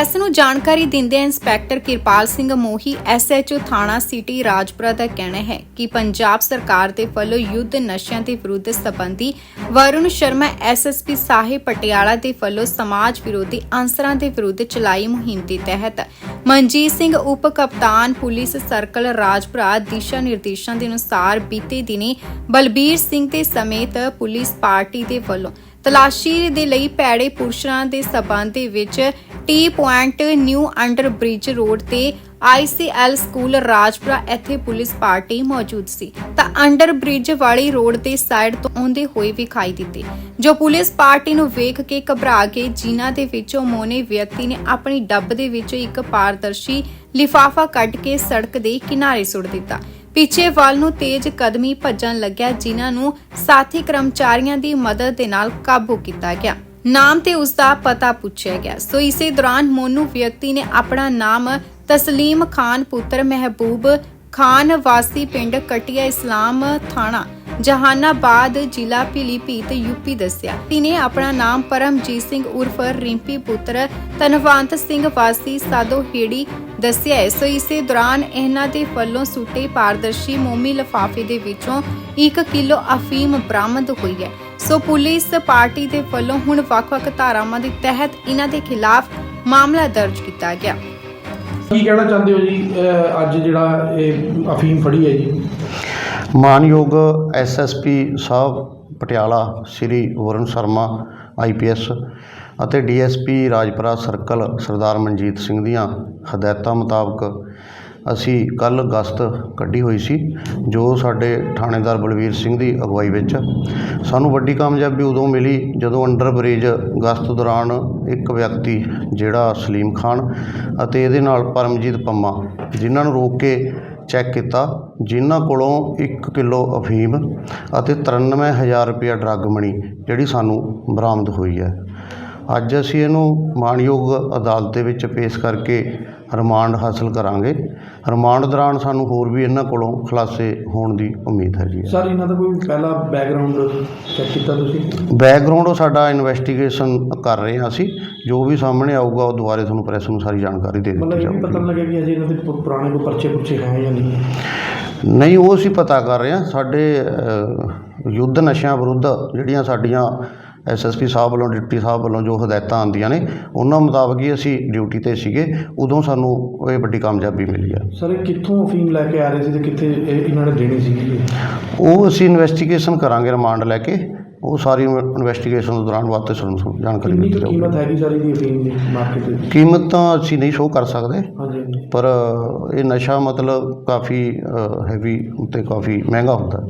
ਨੂੰ ਜਾਣਕਾਰੀ ਦਿੰਦਿਆਂ ਇੰਸਪੈਕਟਰ ਕਿਰਪਾਲ ਸਿੰਘ ਮੋਹੀ ਐਸਐਚਓ ਥਾਣਾ ਸਿਟੀ ਰਾਜਪੁਰਾ ਦਾ ਕਹਿਣਾ ਹੈ ਕਿ ਪੰਜਾਬ ਸਰਕਾਰ ਦੇ ਵੱਲੋਂ ਯੁੱਧ ਨਸ਼ਿਆਂ ਦੇ ਵਿਰੁੱਧ ਸੰਬੰਧੀ ਵਰੁਣ ਸ਼ਰਮਾ ਐਸਐਸਪੀ ਸਾਹਿਬ ਪਟਿਆਲਾ ਦੇ ਵੱਲੋਂ ਸਮਾਜ ਵਿਰੋਧੀ ਅੰਸਰਾਂ ਦੇ ਵਿਰੁੱਧ ਚਲਾਈ ਮੁਹਿੰਮ ਦੇ ਤਹਿਤ ਮਨਜੀਤ ਸਿੰਘ ਉਪ ਕਪਤਾਨ ਪੁਲਿਸ ਸਰਕਲ ਰਾਜਪੁਰਾ ਦਿਸ਼ਾ ਨਿਰਦੇਸ਼ਾਂ ਦੇ ਅਨੁਸਾਰ ਬੀਤੇ ਦਿਨੀ ਬਲਬੀਰ ਸਿੰਘ ਤੇ ਸਮੇਤ ਪੁਲਿਸ ਪਾਰਟੀ ਦੇ ਵੱਲੋਂ ਤਲਾਸ਼ੀ ਦੇ ਲਈ ਪੈੜੇ ਪੁਰਸ਼ਾਂ ਦੇ ਸਬੰਧ ਦੇ ਵਿੱਚ T point new under bridge road ਤੇ ਆਈਸੀਐਲ ਸਕੂਲ ਰਾਜਪੁਰਾ ਇੱਥੇ ਪੁਲਿਸ ਪਾਰਟੀ ਮੌਜੂਦ ਸੀ। ਤਾਂ ਅੰਡਰ ਬ੍ਰਿਜ ਵਾਲੀ ਰੋਡ ਦੇ ਸਾਈਡ ਤੋਂ ਆਉਂਦੇ ਹੋਏ ਵਿਖਾਈ ਦਿੱਤੇ। ਜੋ ਪੁਲਿਸ ਪਾਰਟੀ ਨੂੰ ਵੇਖ ਕੇ ਘਬਰਾ ਕੇ ਜਿਨ੍ਹਾਂ ਦੇ ਵਿੱਚੋਂ ਮੋਨੇ ਵਿਅਕਤੀ ਨੇ ਆਪਣੀ ਡੱਬ ਦੇ ਵਿੱਚੋਂ ਇੱਕ ਪਾਰਦਰਸ਼ੀ ਲਿਫਾਫਾ ਕੱਢ ਕੇ ਸੜਕ ਦੇ ਕਿਨਾਰੇ ਸੁੱਟ ਦਿੱਤਾ। ਪਿੱਛੇ ਵੱਲ ਨੂੰ ਤੇਜ਼ ਕਦਮੀ ਭੱਜਣ ਲੱਗਿਆ, ਜਿਨ੍ਹਾਂ ਨੂੰ ਸਾਥੀ ਕਰਮਚਾਰੀਆਂ ਦੀ ਮਦਦ ਦੇ ਨਾਲ ਕਾਬੂ ਕੀਤਾ ਗਿਆ। ਨਾਮ ਤੇ ਉਸ ਦਾ ਪਤਾ ਪੁੱਛਿਆ ਗਿਆ। ਸੋ ਇਸੇ ਦੌਰਾਨ ਮੋਨੂ ਵਿਅਕਤੀ ਨੇ ਆਪਣਾ ਨਾਮ ਤਸਲੀਮ ਖਾਨ ਪੁੱਤਰ ਮਹਿਬੂਬ ਖਾਨ ਵਾਸੀ ਪਿੰਡ ਕਟਿਆ ਇਸਲਾਮ ਥਾਣਾ, ਜਹਾਨਾਬਾਦ, ਜ਼ਿਲ੍ਹਾ ਪੀਲੀਭੀਤ ਯੂਪੀ ਦੱਸਿਆ। ਤਿਨੇ ਆਪਣਾ ਨਾਮ ਪਰਮਜੀਤ ਸਿੰਘ ਉਰਫ ਰਿੰਪੀ ਪੁੱਤਰ ਧਨਵੰਤ ਸਿੰਘ ਵਾਸੀ ਸਾਦੋ ਹੇੜੀ ਦੱਸਿਆ ਹੈ। ਸੋ ਇਸੇ ਦੌਰਾਨ ਇਹਨਾਂ ਦੇ ਵੱਲੋਂ ਸੁੱਟੇ ਪਾਰਦਰਸ਼ੀ ਮੋਮੀ ਲਫਾਫੇ ਦੇ ਵਿੱਚੋਂ 1 ਕਿਲੋ ਅਫੀਮ ਬਰਾਮਦ ਹੋਈ ਹੈ। ਸੋ ਪੁਲਿਸ ਪਾਰਟੀ ਦੇ ਵੱਲੋਂ ਹੁਣ ਵੱਖ-ਵੱਖ ਧਾਰਾਵਾਂ ਦੇ ਤਹਿਤ ਇਹਨਾਂ ਦੇ ਖਿਲਾਫ ਮਾਮਲਾ ਦਰਜ ਕੀਤਾ ਗਿਆ। ਕੀ ਕਹਿਣਾ ਚਾਹੁੰਦੇ ਹੋ ਜੀ ਅਹ ਅੱਜ ਜਿਹੜਾ ਇਹ ਅਫੀਮ ਫੜੀ ਹੈ ਜੀ? ਮਾਨਯੋਗ ਐਸਐਸਪੀ ਸਾਹਿਬ ਪਟਿਆਲਾ ਸ੍ਰੀ ਵਰੁਣ ਸ਼ਰਮਾ ਆਈਪੀਐਸ ਅਤੇ ਡੀਐਸਪੀ ਰਾਜਪੁਰਾ ਸਰਕਲ ਸਰਦਾਰ ਮਨਜੀਤ ਸਿੰਘ ਦੀਆਂ ਹਦਾਇਤਾਂ ਮੁਤਾਬਕ ਅਸੀਂ ਕੱਲ ਗਸਤ ਕੱਢੀ ਹੋਈ ਸੀ, ਜੋ ਸਾਡੇ ਥਾਣੇਦਾਰ ਬਲਵੀਰ ਸਿੰਘ ਦੀ ਅਗਵਾਈ ਵਿੱਚ। ਸਾਨੂੰ ਵੱਡੀ ਕਾਮਯਾਬੀ ਉਦੋਂ ਮਿਲੀ ਜਦੋਂ ਅੰਡਰ ਬ੍ਰਿਜ ਗਸਤ ਦੌਰਾਨ ਇੱਕ ਵਿਅਕਤੀ, ਜਿਹੜਾ ਸਲੀਮ ਖਾਨ ਅਤੇ ਇਹਦੇ ਨਾਲ ਪਰਮਜੀਤ ਪੰਮਾ, ਜਿਨ੍ਹਾਂ ਨੂੰ ਰੋਕ ਕੇ ਚੈੱਕ ਕੀਤਾ, ਜਿਨ੍ਹਾਂ ਕੋਲੋਂ 1 ਕਿਲੋ ਅਫੀਮ ਅਤੇ 93000 ਰੁਪਇਆ ਡਰੱਗ ਮਣੀ ਜਿਹੜੀ ਸਾਨੂੰ ਬਰਾਮਦ ਹੋਈ ਹੈ। ਅੱਜ ਅਸੀਂ ਇਹਨੂੰ ਮਾਣਯੋਗ ਅਦਾਲਤ ਦੇ ਵਿੱਚ ਪੇਸ਼ ਕਰਕੇ ਰਿਮਾਂਡ ਹਾਸਲ ਕਰਾਂਗੇ। ਰਿਮਾਂਡ ਦੌਰਾਨ ਸਾਨੂੰ ਹੋਰ ਵੀ ਇਹਨਾਂ ਕੋਲੋਂ ਖੁਲਾਸੇ ਹੋਣ ਦੀ ਉਮੀਦ ਹੈ ਸਰ ਇਹਨਾਂ ਦਾ ਕੋਈ ਪਹਿਲਾ ਬੈਕਗ੍ਰਾਉਂਡ ਚੈੱਕ ਕੀਤਾ ਤੁਸੀਂ? ਬੈਕਗ੍ਰਾਉਂਡ ਉਹ ਸਾਡਾ ਇਨਵੈਸਟੀਗੇਸ਼ਨ ਕਰ ਰਹੇ ਹਾਂ ਅਸੀਂ। ਜੋ ਵੀ ਸਾਹਮਣੇ ਆਊਗਾ ਉਹ ਦੁਬਾਰੇ ਤੁਹਾਨੂੰ ਪ੍ਰੈਸ ਨੂੰ ਸਾਰੀ ਜਾਣਕਾਰੀ ਦੇ ਮਤਲਬ ਦਿੱਤੀ ਇਹ ਵੀ ਪਤਾ ਜਾਊਗੀ। ਲੱਗਿਆ ਕਿ ਅਜੇ ਇਹਨਾਂ ਦੇ ਪੁਰਾਣੇ ਕੋਈ ਪਰਚੇ ਪੁਰਚੇ ਹੈ ਜਾਂ ਨਹੀਂ ਨਹੀਂ ਉਹ ਅਸੀਂ ਪਤਾ ਕਰ ਰਹੇ ਹਾਂ। ਸਾਡੇ ਯੁੱਧ ਨਸ਼ਿਆਂ ਵਿਰੁੱਧ ਜਿਹੜੀਆਂ ਸਾਡੀਆਂ ਐਸਐਸਪੀ ਸਾਹਿਬ ਵੱਲੋਂ ਡਿਪਟੀ ਸਾਹਿਬ ਵੱਲੋਂ ਜੋ ਹਦਾਇਤਾਂ ਆਉਂਦੀਆਂ ਨੇ ਉਹਨਾਂ ਮੁਤਾਬਕ ਹੀ ਅਸੀਂ ਡਿਊਟੀ ਤੇ ਸੀਗੇ ਉਦੋਂ ਸਾਨੂੰ ਇਹ ਵੱਡੀ ਕਾਮਯਾਬੀ ਮਿਲੀ ਆ। ਸਰ ਇਹ ਕਿੱਥੋਂ ਅਫੀਮ ਲੈ ਕੇ ਆ ਰਹੇ ਸੀ ਤੇ ਕਿੱਥੇ ਇਹ ਇਹਨਾਂ ਨੇ ਦੇਣੀ ਸੀ ਉਹ ਅਸੀਂ ਇਨਵੈਸਟੀਗੇਸ਼ਨ ਕਰਾਂਗੇ ਰਿਮਾਂਡ ਲੈ ਕੇ ਉਹ ਸਾਰੀ ਇਨਵੈਸਟੀਗੇਸ਼ਨ ਦੇ ਦੌਰਾਨ ਵਾਸਤੇ ਸਾਨੂੰ ਜਾਣਕਾਰੀ ਕਿੰਨੀ ਕੁ ਕੀਮਤ ਹੈਗੀ ਸਰ ਇਹਦੀ ਅਫੀਮ ਦੀ ਮਾਰਕੀਟ ਦੇ ਕੀਮਤ ਤਾਂ ਅਸੀਂ ਨਹੀਂ ਸ਼ੋਅ ਕਰ ਸਕਦੇ ਪਰ ਇਹ ਨਸ਼ਾ ਮਤਲਬ ਕਾਫੀ ਹੈਵੀ ਤੇ ਕਾਫੀ ਮਹਿੰਗਾ ਹੁੰਦਾ।